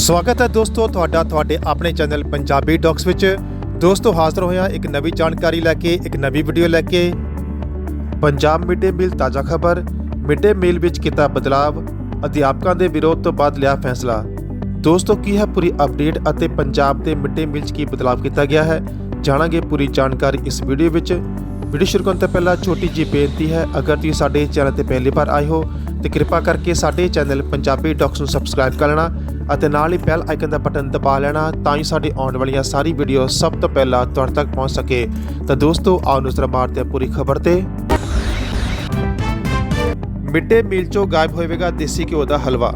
ਸਵਾਗਤ ਹੈ ਦੋਸਤੋ ਤੁਹਾਡਾ, ਤੁਹਾਡੇ ਆਪਣੇ ਚੈਨਲ ਪੰਜਾਬੀ ਡੌਕਸ ਵਿੱਚ। ਦੋਸਤੋ, ਹਾਜ਼ਰ ਹੋਇਆ ਇੱਕ ਨਵੀਂ ਜਾਣਕਾਰੀ ਲੈ ਕੇ, ਇੱਕ ਨਵੀਂ ਵੀਡੀਓ ਲੈ ਕੇ। ਪੰਜਾਬ ਮਿਡ ਡੇ ਮੀਲ ਤਾਜ਼ਾ ਖਬਰ ਮਿਡ ਡੇ ਮੀਲ ਵਿੱਚ ਕੀਤਾ ਬਦਲਾਵ, ਅਧਿਆਪਕਾਂ ਦੇ ਵਿਰੋਧ ਤੋਂ ਬਾਅਦ ਲਿਆ ਫੈਸਲਾ। ਦੋਸਤੋ, ਕੀ ਹੈ ਪੂਰੀ ਅਪਡੇਟ ਅਤੇ ਪੰਜਾਬ ਦੇ ਮਿਡ ਡੇ ਮੀਲ 'ਚ ਕੀ ਬਦਲਾਵ ਕੀਤਾ ਗਿਆ ਹੈ? ਜਾਣਾਂਗੇ ਪੂਰੀ ਜਾਣਕਾਰੀ ਇਸ ਵੀਡੀਓ ਵਿੱਚ। ਵੀਡੀਓ ਸ਼ੁਰੂ ਕਰਨ ਤੋਂ ਪਹਿਲਾਂ ਛੋਟੀ ਜਿਹੀ ਬੇਨਤੀ ਹੈ, ਅਗਰ ਤੁਸੀਂ ਸਾਡੇ ਚੈਨਲ ਤੇ ਪਹਿਲੀ ਵਾਰ ਆਏ ਹੋ, ਤੇ ਕਿਰਪਾ ਕਰਕੇ ਸਾਡੇ ਚੈਨਲ ਪੰਜਾਬੀ ਡੌਕਸ ਨੂੰ ਸਬਸਕ੍ਰਾਈਬ ਕਰ ਲੈਣਾ। ਅਤੇ ਨਾਲ ਹੀ ਬੈਲ ਆਈਕਨ ਦਾ ਬਟਨ ਦਬਾ ਲੈਣਾ ਤਾਂ ਹੀ ਸਾਡੀ ਆਉਣ ਵਾਲੀਆਂ ਸਾਰੀ ਵੀਡੀਓ ਸਭ ਤੋਂ ਪਹਿਲਾਂ ਤੁਹਾਡੇ ਤੱਕ ਪਹੁੰਚ ਸਕੇ। ਤਾਂ ਦੋਸਤੋ, ਆਓ ਨਜ਼ਰ ਮਾਰਦੇ ਹਾਂ ਪੂਰੀ ਖਬਰ ਤੇ। ਮਿਡ ਡੇ ਮੀਲ ਚੋਂ ਗਾਇਬ ਹੋਵੇਗਾ ਦੇਸੀ ਘਿਓ ਦਾ ਹਲਵਾ।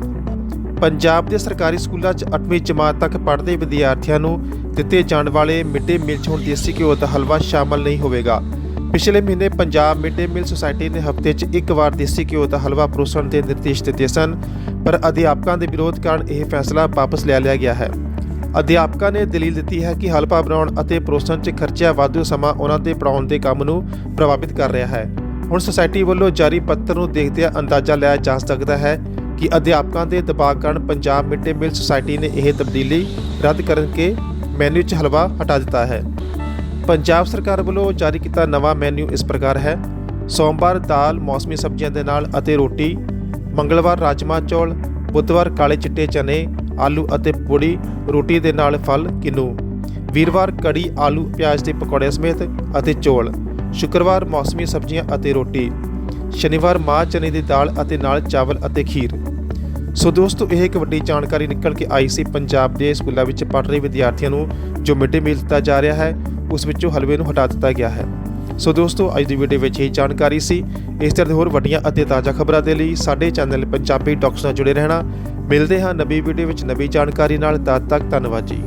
ਪੰਜਾਬ ਦੇ ਸਰਕਾਰੀ ਸਕੂਲਾਂ 'ਚ 8ਵੀਂ ਜਮਾਤ ਤੱਕ ਪੜ੍ਹਦੇ ਵਿਦਿਆਰਥੀਆਂ ਨੂੰ ਦਿੱਤੇ ਜਾਣ ਵਾਲੇ ਮਿਡ ਡੇ ਮੀਲ 'ਚ ਹੁਣ ਦੇਸੀ ਘਿਓ ਦਾ ਹਲਵਾ ਸ਼ਾਮਲ ਨਹੀਂ ਹੋਵੇਗਾ। ਪਿਛਲੇ ਮਹੀਨੇ Punjab mid day meal society ਨੇ ਹਫ਼ਤੇ 'ਚ ਇੱਕ ਵਾਰ ਦੇਸੀ ਘਿਓ ਦਾ ਹਲਵਾ ਪਰੋਸਣ ਦੇ ਨਿਰਦੇਸ਼ ਦਿੱਤੇ ਸਨ, ਪਰ ਅਧਿਆਪਕਾਂ ਦੇ ਵਿਰੋਧ ਕਾਰਨ ਇਹ ਫੈਸਲਾ ਵਾਪਸ ਲੈ ਲਿਆ ਗਿਆ ਹੈ। ਅਧਿਆਪਕਾਂ ਨੇ ਦਲੀਲ ਦਿੱਤੀ ਹੈ ਕਿ ਹਲਵਾ ਬਣਾਉਣ ਅਤੇ ਪਰੋਸਣ 'ਚ ਖਰਚਿਆ ਵਾਧੂ ਸਮਾਂ ਉਹਨਾਂ ਦੇ ਪੜਾਉਣ ਦੇ ਕੰਮ ਨੂੰ ਪ੍ਰਭਾਵਿਤ ਕਰ ਰਿਹਾ ਹੈ। ਹੁਣ ਸੁਸਾਇਟੀ ਵੱਲੋਂ ਜਾਰੀ ਪੱਤਰ ਨੂੰ ਦੇਖਦਿਆਂ ਅੰਦਾਜ਼ਾ ਲਾਇਆ ਜਾ ਸਕਦਾ ਹੈ ਕਿ ਅਧਿਆਪਕਾਂ ਦੇ ਦਬਾਅ ਕਾਰਨ Punjab mid day meal society ਨੇ ਇਹ ਤਬਦੀਲੀ ਰੱਦ ਕਰਕੇ ਮੈਨੂ 'ਚ ਹਲਵਾ ਹਟਾ ਦਿੱਤਾ ਹੈ। ਪੰਜਾਬ ਸਰਕਾਰ ਵੱਲੋਂ ਜਾਰੀ ਕੀਤਾ ਨਵਾਂ ਮੈਨੂ ਇਸ ਪ੍ਰਕਾਰ ਹੈ। ਸੋਮਵਾਰ ਦਾਲ, ਮੌਸਮੀ ਸਬਜ਼ੀਆਂ ਦੇ ਨਾਲ ਅਤੇ ਰੋਟੀ, ਮੰਗਲਵਾਰ ਰਾਜਮਾ ਚੌਲ, ਬੁੱਧਵਾਰ ਕਾਲੇ ਚਿੱਟੇ ਚਨੇ, ਆਲੂ ਅਤੇ ਪੂੜੀ, ਰੋਟੀ ਦੇ ਨਾਲ ਫਲ, ਕਿਨੂੰ। ਵੀਰਵਾਰ ਕੜੀ, ਆਲੂ, ਪਿਆਜ਼ ਦੇ ਪਕੌੜੇ ਸਮੇਤ ਅਤੇ ਚੌਲ। ਸ਼ੁੱਕਰਵਾਰ ਮੌਸਮੀ ਸਬਜ਼ੀਆਂ ਅਤੇ ਰੋਟੀ। ਸ਼ਨੀਵਾਰ ਮਾਂ ਚਨੇ ਦੀ ਦਾਲ ਅਤੇ ਨਾਲ ਚਾਵਲ ਅਤੇ ਖੀਰ। ਸੋ ਦੋਸਤੋ, ਇਹ ਇੱਕ ਵੱਡੀ ਜਾਣਕਾਰੀ ਨਿਕਲ ਕੇ ਆਈ ਸੀ। ਪੰਜਾਬ ਦੇ ਸਕੂਲਾਂ ਵਿੱਚ ਪੜ੍ਹ ਰਹੇ ਵਿਦਿਆਰਥੀਆਂ ਨੂੰ ਜੋ ਮਿਡ ਡੇ ਮੀਲ ਦਿੱਤਾ ਜਾ ਰਿਹਾ ਹੈ ਉਸ ਵਿੱਚੋਂ ਹਲਵੇ ਨੂੰ ਹਟਾ ਦਿੱਤਾ ਗਿਆ ਹੈ। ਸੋ ਦੋਸਤੋ, ਅੱਜ ਦੀ ਵੀਡੀਓ ਵਿੱਚ ਇਹ ਜਾਣਕਾਰੀ ਸੀ। ਇਸ ਤਰ੍ਹਾਂ ਦੇ ਹੋਰ ਵੱਡੀਆਂ ਅਤੇ ਤਾਜ਼ਾ ਖਬਰਾਂ ਦੇ ਲਈ ਸਾਡੇ ਚੈਨਲ ਪੰਜਾਬੀ ਟਾਕਸ ਨਾਲ ਜੁੜੇ ਰਹਿਣਾ। ਮਿਲਦੇ ਹਾਂ ਨਵੀਂ ਵੀਡੀਓ ਵਿੱਚ ਨਵੀਂ ਜਾਣਕਾਰੀ ਨਾਲ। ਤਦ ਤੱਕ ਧੰਨਵਾਦ ਜੀ।